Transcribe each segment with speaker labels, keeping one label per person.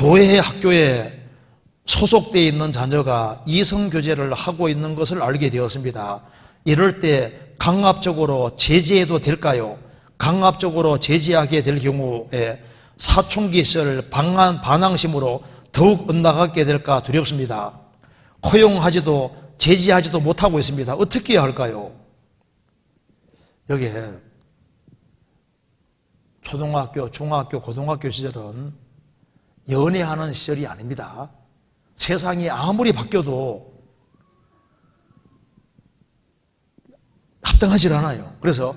Speaker 1: 교회 학교에 소속되어 있는 자녀가 이성교제를 하고 있는 것을 알게 되었습니다. 이럴 때 강압적으로 제지해도 될까요? 강압적으로 제지하게 될 경우에 사춘기 시절 방한 반항심으로 더욱 엇나가게 될까 두렵습니다. 허용하지도 제지하지도 못하고 있습니다. 어떻게 해야 할까요? 여기에 초등학교, 중학교, 고등학교 시절은 연애하는 시절이 아닙니다. 세상이 아무리 바뀌어도 합당하지 않아요. 그래서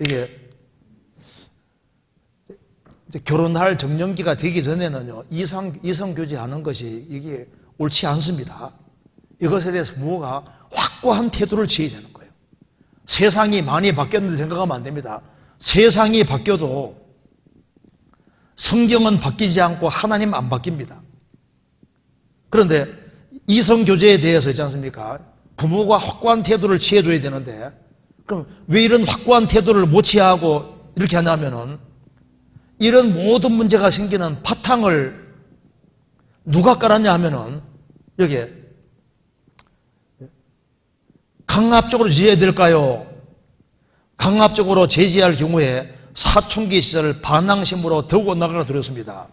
Speaker 1: 이게 결혼할 정년기가 되기 전에는요, 이성, 이성교제하는 것이 이게 옳지 않습니다. 이것에 대해서 부모가 확고한 태도를 취해야 되는 거예요. 세상이 많이 바뀌었는데 생각하면 안 됩니다. 세상이 바뀌어도 성경은 바뀌지 않고 하나님 안 바뀝니다. 그런데 이성교제에 대해서 있지 않습니까? 부모가 확고한 태도를 취해줘야 되는데 그럼 왜 이런 확고한 태도를 못 취하고 이렇게 하냐면은 이런 모든 문제가 생기는 바탕을 누가 깔았냐 하면은 여기에 강압적으로 지어야 될까요? 강압적으로 제지할 경우에 사춘기 시절 반항심으로 더욱 나가가 두렵습니다.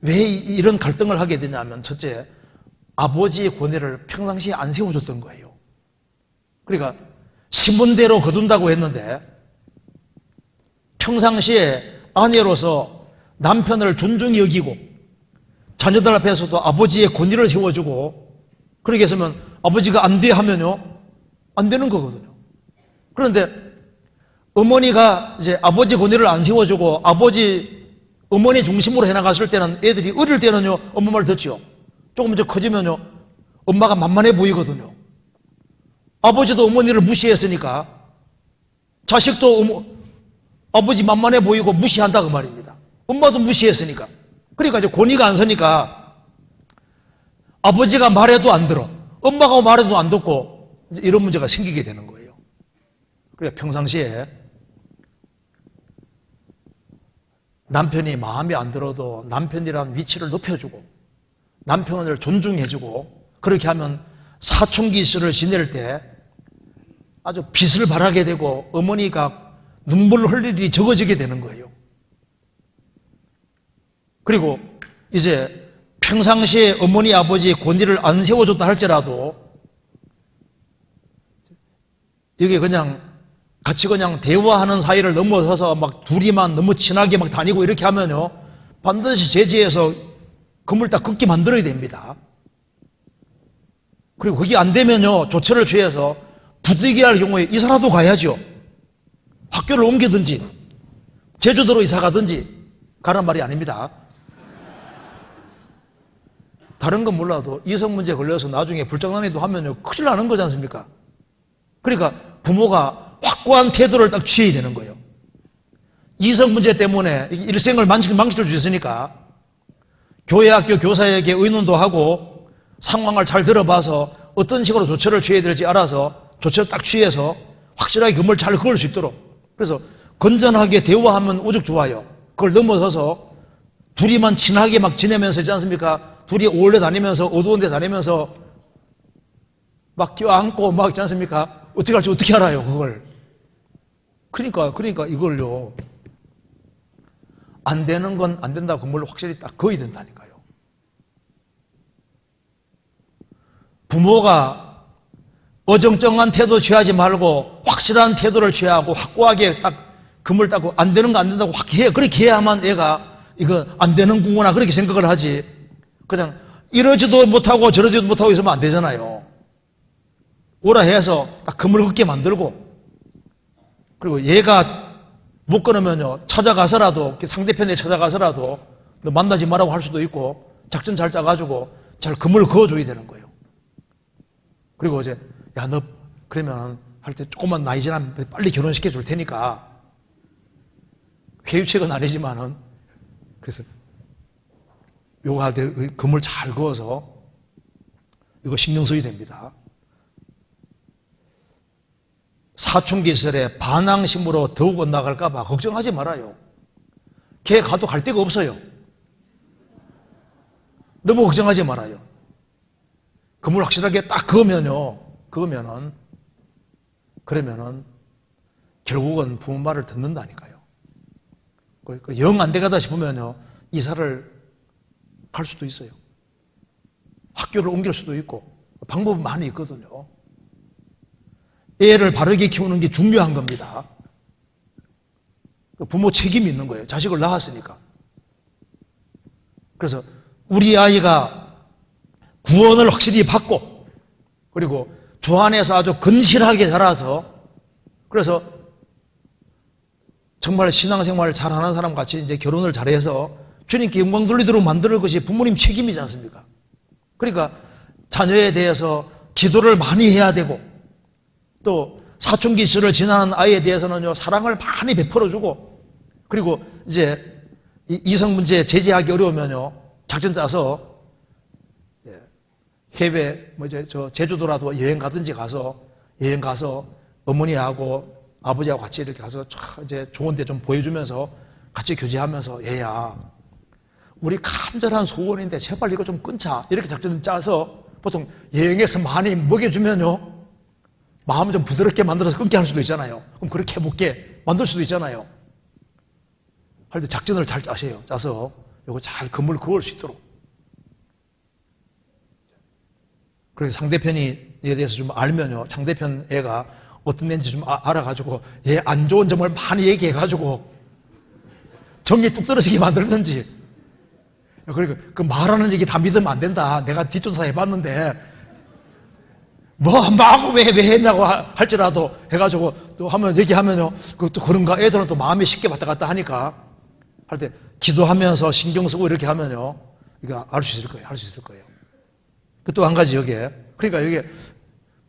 Speaker 1: 왜 이런 갈등을 하게 되냐면 첫째 아버지의 권위를 평상시에 안 세워줬던 거예요. 그러니까 신분대로 거둔다고 했는데 평상시에 아내로서 남편을 존중히 여기고 자녀들 앞에서도 아버지의 권위를 세워주고 그렇게 했으면 아버지가 안 돼 하면요 안 되는 거거든요. 그런데 어머니가 이제 아버지 권위를 안 세워주고 아버지 어머니 중심으로 해나갔을 때는 애들이 어릴 때는요 엄마 말 듣지요. 조금 이제 커지면요 엄마가 만만해 보이거든요. 아버지도 어머니를 무시했으니까 자식도 어머, 아버지 만만해 보이고 무시한다 그 말입니다. 엄마도 무시했으니까. 그러니까 이제 권위가 안 서니까 아버지가 말해도 안 들어. 엄마가 말해도 안 듣고 이런 문제가 생기게 되는 거예요. 그러니까 평상시에 남편이 마음에 안 들어도 남편이라는 위치를 높여주고 남편을 존중해주고 그렇게 하면 사춘기 시를 지낼 때 아주 빛을 발하게 되고 어머니가 눈물 흘릴 일이 적어지게 되는 거예요. 그리고 이제 평상시에 어머니 아버지의 권위를 안 세워줬다 할지라도 이게 그냥 같이 그냥 대화하는 사이를 넘어서서 막 둘이만 너무 친하게 막 다니고 이렇게 하면요 반드시 제지해서 그물 딱 긋게 만들어야 됩니다. 그리고 그게 안 되면요 조처를 취해서 부득이할 경우에 이사라도 가야죠. 학교를 옮기든지 제주도로 이사 가든지 가란 말이 아닙니다. 다른 건 몰라도 이성 문제 걸려서 나중에 불장난이도 하면요 큰일 나는 거지 않습니까? 그러니까 부모가 확고한 태도를 딱 취해야 되는 거예요. 이성 문제 때문에 일생을 망칠 수 있으니까 교회 학교 교사에게 의논도 하고 상황을 잘 들어봐서 어떤 식으로 조처를 취해야 될지 알아서 조처를 딱 취해서 확실하게 금을 잘 그을 수 있도록 그래서 건전하게 대화하면 오죽 좋아요. 그걸 넘어서서 둘이만 친하게 막 지내면서 있지 않습니까? 둘이 오래 다니면서 어두운 데 다니면서 막 껴안고 막 있지 않습니까? 어떻게 할지 어떻게 알아요, 그걸. 그러니까, 그러니까 이걸요. 안 되는 건 안 된다. 그걸 확실히 딱 거의 된다니까요. 부모가 어정쩡한 태도 취하지 말고 확실한 태도를 취하고 확고하게 딱 금을 따고 안 되는 거 안 된다고 확 해. 그렇게 해야만 애가 이거 안 되는구나 그렇게 생각을 하지. 그냥 이러지도 못하고 저러지도 못하고 있으면 안 되잖아요. 오라 해서 딱 금을 긋게 만들고 그리고 얘가 못 끊으면요 찾아가서라도 상대편에 찾아가서라도 너 만나지 말라고 할 수도 있고 작전 잘 짜가지고 잘 금을 그어줘야 되는 거예요. 그리고 이제 야 너 그러면 할 때 조금만 나이 지나면 빨리 결혼시켜 줄 테니까 회유책은 아니지만은 그래서 요거 할 때 금을 잘 그어서 이거 신경 써야 됩니다. 사춘기 시절에 반항심으로 더욱 엇나갈까봐 걱정하지 말아요. 걔 가도 갈 데가 없어요. 너무 걱정하지 말아요. 그물 확실하게 딱 그으면요. 그으면은 그러면은 결국은 부모 말을 듣는다니까요. 영 안 돼가다 싶으면요. 이사를 갈 수도 있어요. 학교를 옮길 수도 있고 방법은 많이 있거든요. 애를 바르게 키우는 게 중요한 겁니다. 부모 책임이 있는 거예요. 자식을 낳았으니까. 그래서 우리 아이가 구원을 확실히 받고 그리고 주 안에서 아주 건실하게 자라서 그래서 정말 신앙생활을 잘하는 사람 같이 이제 결혼을 잘해서 주님께 영광 돌리도록 만드는 것이 부모님 책임이지 않습니까? 그러니까 자녀에 대해서 기도를 많이 해야 되고 또 사춘기 시절을 지나는 아이에 대해서는요 사랑을 많이 베풀어주고 그리고 이제 이- 이성 문제 제재하기 어려우면요 작전 짜서 예, 해외 뭐 이제 저 제주도라도 여행 가든지 가서 여행 가서 어머니하고 아버지하고 같이 이렇게 가서 쫙 이제 좋은 데 좀 보여주면서 같이 교제하면서 얘야 우리 간절한 소원인데 제발 이거 좀 끊자. 이렇게 작전 짜서 보통 여행에서 많이 먹여주면요 마음을 좀 부드럽게 만들어서 끊게 할 수도 있잖아요. 그럼 그렇게 해볼게 만들 수도 있잖아요. 할 때 작전을 잘 짜세요. 짜서 이거 잘 건물 그을 수 있도록. 그래서 상대편에 대해서 좀 알면요. 상대편 애가 어떤 애인지 좀 아- 알아가지고 얘 안 좋은 점을 많이 얘기해가지고 정이 뚝 떨어지게 만들든지. 그리고 그 말하는 얘기 다 믿으면 안 된다. 내가 뒷조사 해봤는데 뭐, 막, 왜, 왜 했냐고 하- 할지라도 해가지고 또 하면, 얘기하면요. 그또 그런가 애들은 또 마음이 쉽게 왔다 갔다 하니까 할 때 기도하면서 신경 쓰고 이렇게 하면요. 이거 알수 있을 거예요. 할 수 있을 거예요. 그 또 한 가지 여기에. 그러니까 여기에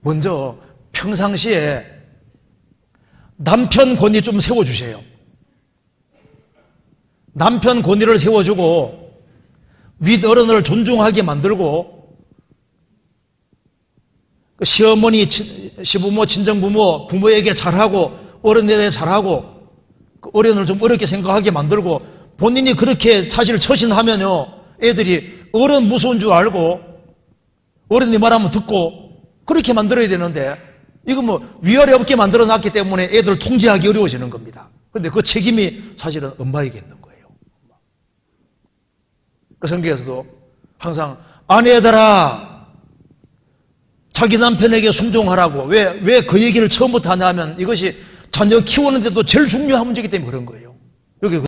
Speaker 1: 먼저 평상시에 남편 권위 좀 세워주세요. 남편 권위를 세워주고 윗 어른을 존중하게 만들고 그 시어머니, 친- 시부모, 친정부모, 부모에게 잘하고 어른들에게 잘하고 그 어른을 좀 어렵게 생각하게 만들고 본인이 그렇게 사실 처신하면요 애들이 어른 무서운 줄 알고 어른이 말하면 듣고 그렇게 만들어야 되는데 이거 뭐 위아래 없게 만들어 놨기 때문에 애들을 통제하기 어려워지는 겁니다. 그런데 그 책임이 사실은 엄마에게 있는 거예요. 그 성경에서도 항상 아내들아 자기 남편에게 순종하라고 왜 왜 그 얘기를 처음부터 하냐면 이것이 자녀 키우는데도 제일 중요한 문제이기 때문에 그런 거예요. 여기